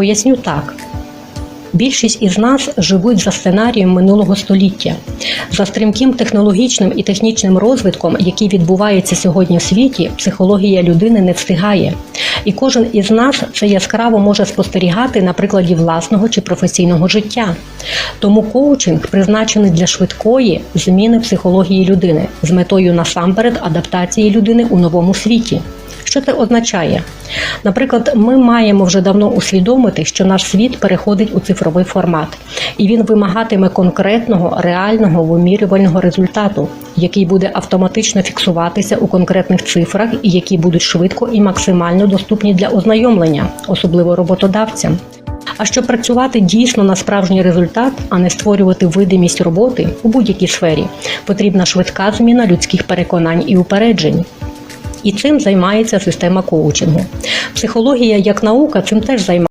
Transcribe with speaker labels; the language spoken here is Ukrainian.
Speaker 1: Поясню так. Більшість із нас живуть за сценарієм минулого століття, за стрімким технологічним і технічним розвитком, який відбувається сьогодні в світі, психологія людини не встигає. І кожен із нас це яскраво може спостерігати на прикладі власного чи професійного життя. Тому коучинг призначений для швидкої зміни психології людини з метою насамперед адаптації людини у новому світі. Що це означає? Наприклад, ми маємо вже давно усвідомити, що наш світ переходить у цифровий формат, і він вимагатиме конкретного, реального вимірювального результату, який буде автоматично фіксуватися у конкретних цифрах і які будуть швидко і максимально доступні для ознайомлення, особливо роботодавцям. А щоб працювати дійсно на справжній результат, а не створювати видимість роботи у будь-якій сфері, потрібна швидка зміна людських переконань і упереджень. І цим займається система коучингу. Психологія як наука цим теж займається.